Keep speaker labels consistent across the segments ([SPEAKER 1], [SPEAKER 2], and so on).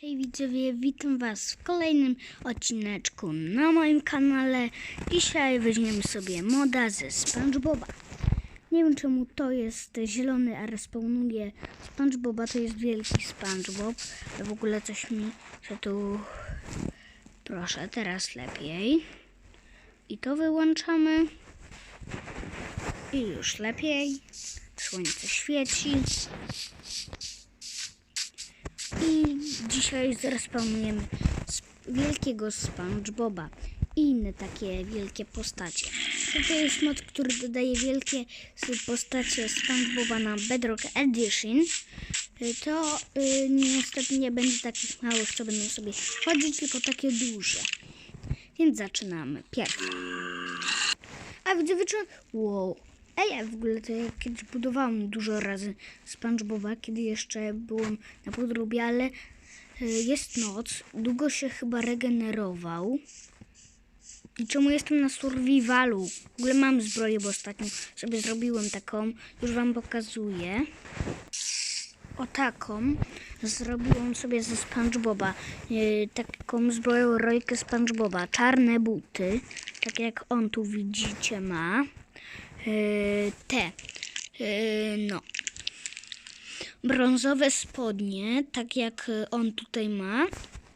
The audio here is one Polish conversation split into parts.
[SPEAKER 1] Hej widzowie, witam was w kolejnym odcineczku na moim kanale. Dzisiaj weźmiemy sobie moda ze Spongeboba. Nie wiem czemu to jest zielony, a respawnuje Spongeboba, to jest wielki Spongebob. W ogóle coś mi się tu... Proszę, teraz lepiej. I to wyłączamy. I już lepiej. Słońce świeci. Dzisiaj zrespawnujemy sp- wielkiego SpongeBoba i inne takie wielkie postacie. To jest mod, który dodaje wielkie postacie SpongeBoba na Bedrock Edition. To y, niestety nie będzie takich małych, co będą sobie chodzić, tylko takie duże. Więc zaczynamy. Pierwszy. A widzowie, czy... Wow. Ej, ja w ogóle to ja kiedyś budowałam dużo razy SpongeBoba, kiedy jeszcze byłam na podróbie, ale jest noc, długo się chyba regenerował. I czemu jestem na survivalu? W ogóle mam zbroję, bo ostatnio sobie zrobiłem taką, już wam pokazuję. O taką zrobiłam sobie ze SpongeBoba. Yy, taką zbroję rolkę SpongeBoba. Czarne buty, tak jak on tu widzicie ma. Yy, te. Yy, no. Brązowe spodnie, tak jak y, on tutaj ma.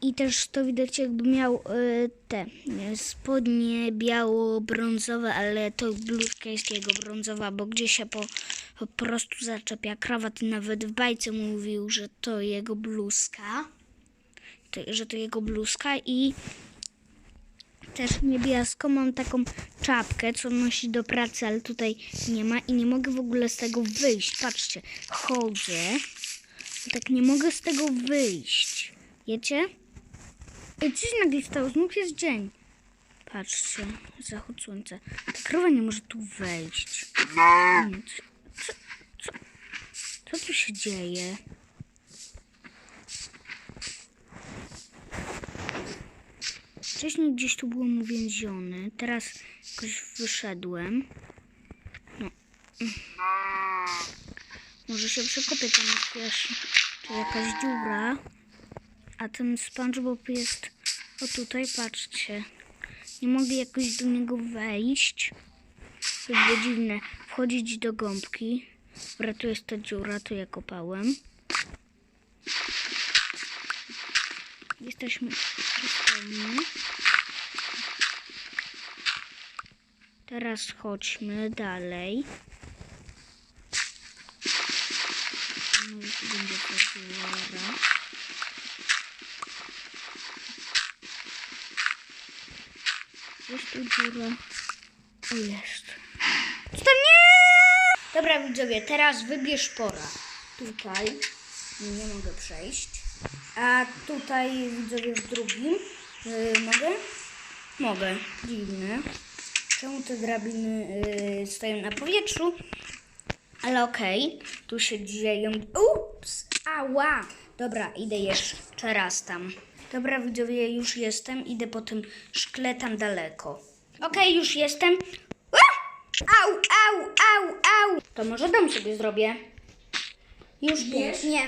[SPEAKER 1] I też to widać jakby miał y, te spodnie biało-brązowe, ale to bluzka jest jego brązowa, bo gdzieś się po, po prostu zaczepia krawat nawet w bajce mówił, że to jego bluzka. Że to jego bluzka i też niebieską mam taką czapkę, co nosi do pracy, ale tutaj nie ma i nie mogę w ogóle z tego wyjść. Patrzcie, chodzę, tak nie mogę z tego wyjść. Wiecie? Ej, coś nagle stało, znów jest dzień. Patrzcie, zachód słońca. Ta krowa nie może tu wejść. Nie, co, co, co, co tu się dzieje? Wcześniej gdzieś tu byłem uwięziony, teraz jakoś wyszedłem. No. Może się przekopię tam jest tu jakaś dziura. A ten SpongeBob jest o tutaj, patrzcie. Nie mogę jakoś do niego wejść. To było dziwne. Wchodzić do gąbki. Dobra, tu jest ta dziura, tu ja kopałem. Jesteśmy przystojni. Teraz chodźmy dalej. No i tu będzie ta dziura. Jest tu dziura. Jest. Co nie? Dobra, widzowie, teraz wybierz pora. Tutaj nie mogę przejść. A tutaj, widzowie, w drugim. Yy, mogę? Mogę. Dziwne. Czemu te drabiny yy, stoją na powietrzu? Ale okej, tu się dzieją. Ups! Ała! Dobra, idę jeszcze raz tam. Dobra, widzowie, już jestem. Idę po tym szkle tam daleko. Okej, już jestem. Au, au, au, au! To może dom sobie zrobię. Już wiesz? Nie.